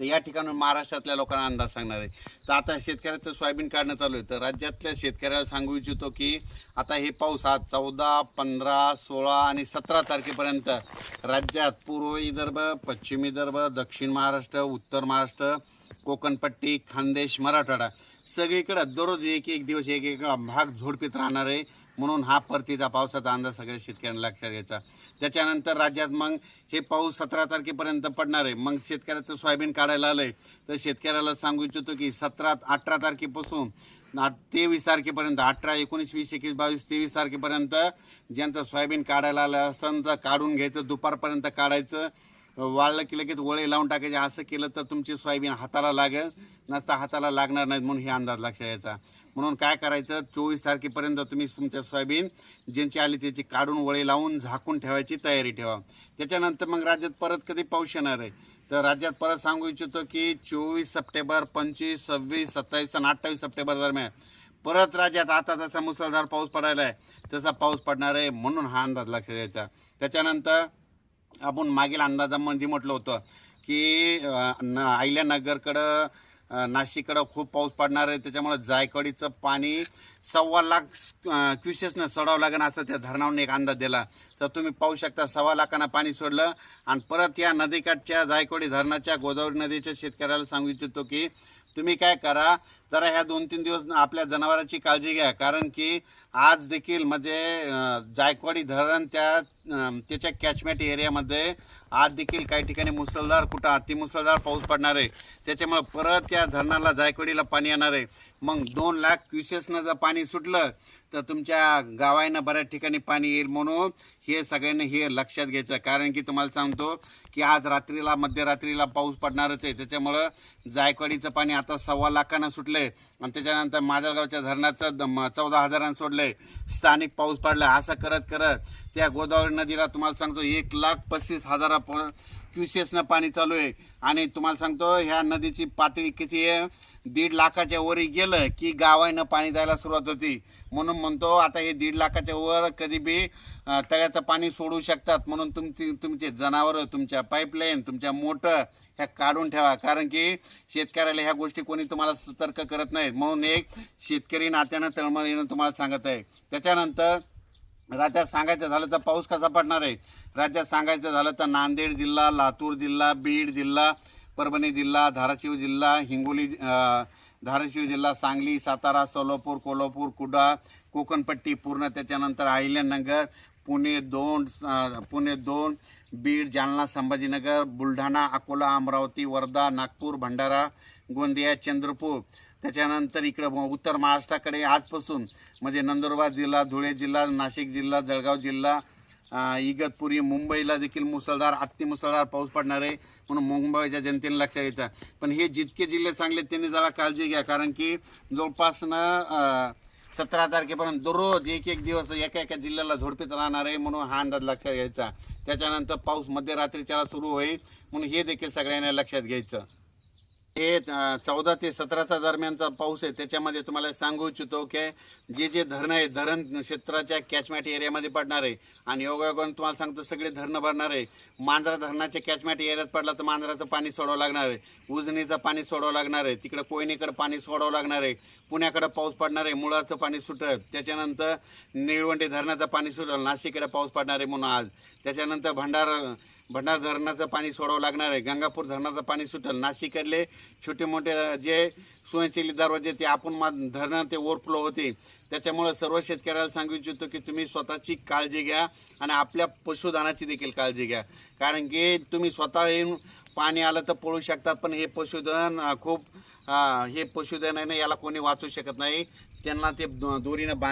तर या ठिकाणी महाराष्ट्रातल्या लोकांना अंदाज सांगणार आहे. तर आता शेतकऱ्याचं सोयाबीन काढणं चालू आहे. तर राज्यातल्या शेतकऱ्याला सांगू इच्छितो की आता हे पाऊस हा चौदा पंधरा सोळा आणि सतरा तारखेपर्यंत राज्यात पूर्व विदर्भ पश्चिम विदर्भ दक्षिण महाराष्ट्र उत्तर महाराष्ट्र कोकणपट्टी खानदेश मराठवाडा सगळीकडं दररोज एक एक दिवस एक एक भाग झोडपीत राहणार आहे. म्हणून हा परतीचा पावसाचा अंदाज सगळ्या शेतकऱ्यांना लक्षात घ्यायचा. त्याच्यानंतर राज्यात मग हे पाऊस सतरा तारखेपर्यंत पडणार आहे. मग शेतकऱ्याचं सोयाबीन काढायला आलं आहे तर शेतकऱ्याला सांगू इच्छितो की सतरा अठरा तारखेपासून आठ- तेवीस तारखेपर्यंत अठरा एकोणीस वीस एकवीस बावीस तेवीस तारखेपर्यंत ज्यांचं सोयाबीन काढायला आलं असं तर काढून घ्यायचं दुपारपर्यंत काढायचं वाळलं की लगेच वळे लावून टाकायचे. असं केलं तर तुमची सोयाबीन हाताला लागेल. नसता हाताला लागणार नाहीत म्हणून हे अंदाज लक्षात यायचा. म्हणून काय करायचं? चोवीस तारखेपर्यंत तुम्ही तुमच्या सोयाबीन ज्यांची आली त्याची काढून वळे लावून झाकून ठेवायची तयारी ठेवा. त्याच्यानंतर मग राज्यात परत कधी पाऊस येणार आहे? तर राज्यात परत सांगू इच्छितो की चोवीस सप्टेंबर पंचवीस सव्वीस सत्तावीस आणि अठ्ठावीस सप्टेंबर दरम्यान. परत राज्यात आता जसा मुसळधार पाऊस पडायला आहे तसा पाऊस पडणार आहे म्हणून हा अंदाज लक्षात द्यायचा त्याच्यानंतर आपण मागील अंदाजामध्ये म्हटलं होतं की न अहिल्यानगरकडं नाशिककडं खूप पाऊस पडणार आहे. त्याच्यामुळे जायकवाडीचं पाणी सव्वा लाख क्युसेसनं सोडावं लागेल असं त्या धरणावरून एक अंदाज दिला. तर तुम्ही पाहू शकता सव्वा लाखांना पाणी सोडलं आणि परत या नदीकाठच्या जायकवाडी धरणाच्या गोदावरी नदीच्या शेतकऱ्याला सांगू इच्छितो की तुम्ही काय करा जरा ह्या दोन तीन दिवस आपल्या जनावरांची काळजी घ्या. कारण की आज देखील म्हणजे जायकवाडी धरण त्या त्याच्या कॅचमेंट एरियामध्ये आज देखील काही ठिकाणी मुसळधार कुठं अतिमुसळधार पाऊस पडणार आहे. त्याच्यामुळे परत त्या धरणाला जायकवाडीला पाणी येणार आहे. मग दोन लाख क्युसेसनं जर पाणी सुटलं तर तुमच्या गावांना बऱ्याच ठिकाणी पाणी येईल म्हणून हे सगळ्यांनी हे लक्षात घ्यायचं. कारण की तुम्हाला सांगतो की आज रात्रीला मध्यरात्रीला पाऊस पडणारच आहे. त्याच्यामुळं जायकवाडीचं पाणी आता सव्वा लाखानं सुटलं सुटलंय आणि त्याच्यानंतर माजलगावच्या धरणाचं चौदा हजारानं सोडलंय स्थानिक पाऊस पडला. असं करत करत त्या गोदावरी नदीला तुम्हाला सांगतो एक लाख पस्तीस हजारा क्युसेसनं पाणी चालू आहे. आणि तुम्हाला सांगतो ह्या नदीची पातळी किती आहे? दीड लाखाच्या वरी गेलं की गावानं पाणी द्यायला सुरुवात होती. म्हणून म्हणतो आता हे दीड लाखाच्या वर कधी बी तळ्याचं पाणी सोडू शकतात. म्हणून तुमची तुमचे जनावरं तुमच्या पाईपलाईन तुमच्या मोटर ह्या काढून ठेवा. कारण की शेतकऱ्याला ह्या गोष्टी कोणी तुम्हाला सतर्क करत नाहीत. म्हणून एक शेतकरी नात्यानं तळमळ येणं तुम्हाला सांगत आहे. त्याच्यानंतर राज्यात सांगायचं झालं तर पाऊस कसा पडणार आहे? राज्यात सांगायचं झालं तर नांदेड जिल्हा लातूर जिल्हा बीड जिल्हा परभणी जिल्हा धाराशिव जिल्हा हिंगोली धाराशिव जिल्हा सांगली सातारा सोलापूर कोल्हापूर कुडा कोकणपट्टी पूर्ण त्याच्यानंतर अहिल्यानगर पुणे दोन पुणे दोन बीड जालना संभाजीनगर बुलढाणा अकोला अमरावती वर्धा नागपूर भंडारा गोंदिया चंद्रपूर. त्याच्यानंतर इकडं उत्तर महाराष्ट्राकडे आजपासून म्हणजे नंदुरबार जिल्हा धुळे जिल्हा नाशिक जिल्हा जळगाव जिल्हा इगतपुरी मुंबईला देखील मुसळधार अतिमुसळधार पाऊस पडणार आहे म्हणून मुंबईच्या जनतेने लक्षात घ्यायचं पण हे जितके जिल्हे चांगले त्यांनी जरा काळजी घ्या कारण की जवळपासनं सतरा तारखेपर्यंत दररोज एक एक दिवस एका एका जिल्ह्याला झोडपीत राहणार आहे म्हणून हा अंदाज लक्षात घ्यायचा. त्याच्यानंतर पाऊस मध्यरात्रीच्या सुरू होईल म्हणून हे देखील सगळ्यांना लक्षात घ्यायचं. हे चौदा ते सतराचा दरम्यानचा पाऊस आहे. त्याच्यामध्ये तुम्हाला सांगू इच्छितो की जे जे धरणं आहे धरण क्षेत्राच्या कॅचमॅट एरियामध्ये पडणार आहे. आणि योगायोगाने तुम्हाला सांगतो सगळे धरणं भरणार आहे. मांजरा धरणाच्या कॅचमॅट एरियात पडला तर मांजराचं पाणी सोडावं लागणार आहे. उजनीचं पाणी सोडावं लागणार आहे. तिकडं कोयनीकडं पाणी सोडावं लागणार आहे. पुण्याकडं पाऊस पडणार आहे. मुळाचं पाणी सुटत त्याच्यानंतर निळवंडी धरणाचं पाणी सुटलं. नाशिककडे पाऊस पडणार आहे म्हणून आज. त्याच्यानंतर भंडारा भंडार धरणाचं पाणी सोडावं लागणार आहे. गंगापूर धरणाचं पाणी सुटेल. नाशिकडले छोटे मोठे जे स्वयंसेवी दरवाजे ते आपण मा धरणं ते ओव्हरफ्लो होते. त्याच्यामुळे सर्व शेतकऱ्याला सांगू इच्छितो की तुम्ही स्वतःची काळजी घ्या आणि आपल्या पशुधनाची देखील काळजी घ्या. कारण की तुम्ही स्वतः येऊन पाणी आलं तर पळू शकतात पण हे पशुधन खूप हे पशुधन आहे ना याला कोणी वाचू शकत नाही. त्यांना ते दोरीनं बांध